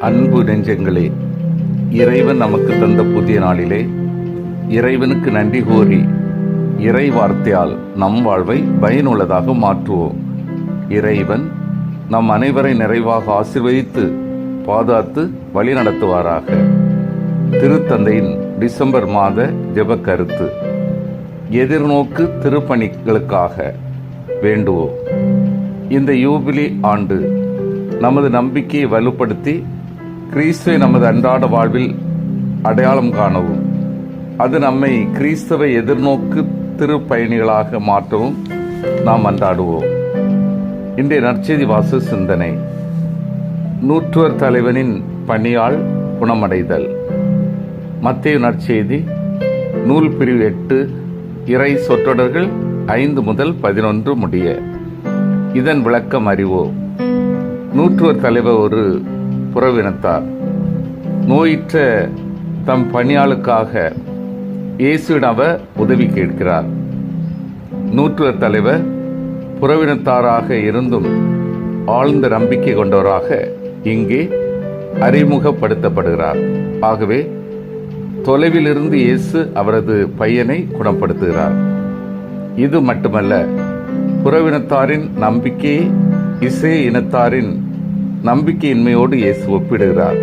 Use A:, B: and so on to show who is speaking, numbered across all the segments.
A: அன்பு நெஞ்சங்களே இறைவன் நமக்கு தந்த புதிய நாளிலே இறைவனுக்கு நன்றி கூறி இறை வார்த்தையால் நம் வாழ்வை பயனுள்ளதாக மாற்றுவோம். இறைவன் நம் அனைவரை நிறைவாக ஆசிர்வதித்து பாதுகாத்து வழிநடத்துவாராக திருத்தந்தையின் டிசம்பர் மாத ஜெப கருத்து எதிர்நோக்கு திருப்பணிகளுக்காக வேண்டுவோம். இந்த யூபிலி ஆண்டு நமது நம்பிக்கையை வலுப்படுத்தி கிறிஸ்துவை நமது அன்றாட வாழ்வில் அடையாளம் காணவும். அது நம்மை கிறிஸ்தவை எதிர்நோக்கு திருப்பயணிகளாக மாற்றவும் நாம் அன்றாடுவோம். இன்றைய நற்செய்தி வாசு சிந்தனை. நூற்றுவர் தலைவனின் பணியால் குணமடைதல். மத்திய நற்செய்தி நூல் பிரிவு எட்டு இறை சொற்றொடர்கள் ஐந்து முதல் பதினொன்று முடிய. இதன் விளக்கம் அறிவோம். நூற்றுவர் தலைவர் ஒரு புறவினத்தார். நோயிற்ற தம் பணியாளுக்காக இயேசுடவ உதவி கேட்கிறார். நூற்றுவர் தலைவர் புறவினத்தாராக இருந்தும் ஆழ்ந்த நம்பிக்கை கொண்டவராக இங்கே அறிமுகப்படுத்தப்படுகிறார். ஆகவே தொலைவிலிருந்து இயேசு அவரது பையனை குணப்படுத்துகிறார். இது மட்டுமல்ல புறவினத்தாரின் நம்பிக்கையை இசை இனத்தாரின் நம்பிக்கையின்மையோடு இயேசு ஒப்பிடுகிறார்.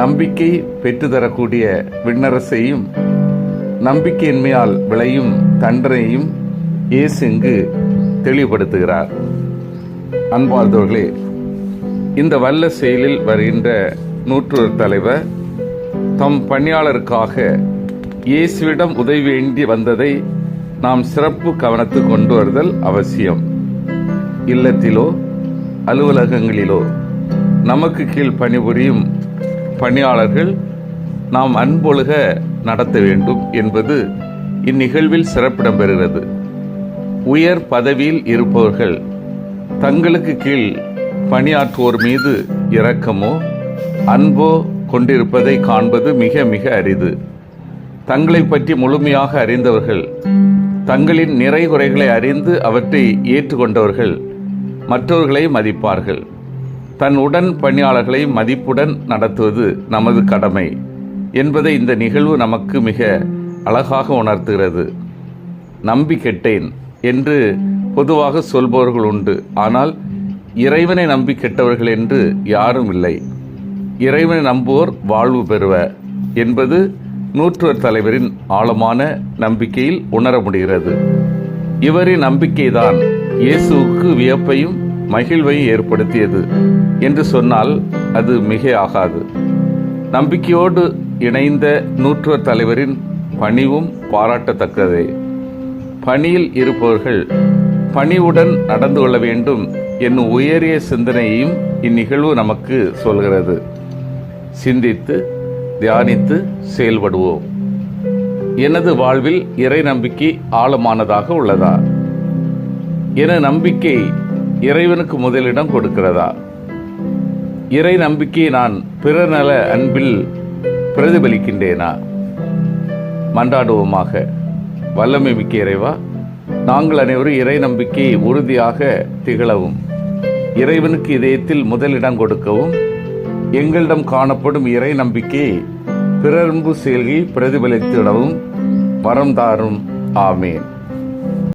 A: நம்பிக்கை பெற்றுத்தரக்கூடிய விண்ணரசையும் நம்பிக்கையின்மையால் விளையும் தண்டனையும் இயேசு இங்கு தெளிவுபடுத்துகிறார். அன்பார்ந்தவர்களே இந்த வல்ல செயலில் வருகின்ற நூற்றொரு தலைவர் தம் பணியாளருக்காக இயேசுவிடம் உதவி வேண்டி வந்ததை நாம் சிறப்பு கவனத்துக்கு கொண்டு வருதல் அவசியம். இல்லத்திலோ அலுவலகங்களிலோ நமக்கு கீழ் பணிபுரியும் பணியாளர்கள் நாம் அன்பொழுக நடத்த வேண்டும் என்பது இந்நிகழ்வில் சிறப்பிடம் பெறுகிறது. உயர் பதவியில் இருப்பவர்கள் தங்களுக்கு கீழ் பணியாற்றுவோர் மீது இரக்கமோ அன்போ கொண்டிருப்பதை காண்பது மிக மிக அரிது. தங்களை பற்றி முழுமையாக அறிந்தவர்கள் தங்களின் நிறை குறைகளை அறிந்து அவற்றை ஏற்றுக்கொண்டவர்கள் மற்றவர்களை மதிப்பார்கள். தன் உடன் பணியாளர்களை மதிப்புடன் நடத்துவது நமது கடமை என்பதை இந்த நிகழ்வு நமக்கு மிக அழகாக உணர்த்துகிறது. நம்பி கெட்டேன் என்று பொதுவாக சொல்பவர்கள் உண்டு. ஆனால் இறைவனை நம்பி கெட்டவர்கள் என்று யாரும் இல்லை. இறைவனை நம்புவோர் வாழ்வு பெறுவ என்பது நூற்றுவர் தலைவரின் ஆழமான நம்பிக்கையில் உணர முடிகிறது. இவரின் நம்பிக்கைதான் இயேசுவுக்கு வியப்பையும் மகிழ்வையும் ஏற்படுத்தியது என்று சொன்னால் அது மிக ஆகாது நம்பிக்கையோடு இணைந்த நூற்றுவர் தலைவரின் பணிவும் பாராட்டத்தக்கதே. பணியில் இருப்பவர்கள் பணிவுடன் நடந்து கொள்ள வேண்டும் என்னும் உயரிய சிந்தனையையும் இந்நிகழ்வு நமக்கு சொல்கிறது. சிந்தித்து தியானித்து செயல்படுவோம். எனது வாழ்வில் இறை நம்பிக்கை ஆழமானதாக உள்ளதா? என நம்பிக்கை இறைவனுக்கு முதலிடம் கொடுக்கிறதா? இறை நம்பிக்கையை நான் பிறநல அன்பில் பிரதிபலிக்கின்றேனா? மன்றாடுவோமாக. வல்லமை மிக்க இறைவா நாங்கள் அனைவரும் இறை நம்பிக்கையை உறுதியாக திகழவும் இறைவனுக்கு இதயத்தில் முதலிடம் கொடுக்கவும் எங்களிடம் காணப்படும் இறை நம்பிக்கையை பிறர்பு செயல்கை பிரதிபலித்திடவும் வரம் தாரும். ஆமேன்.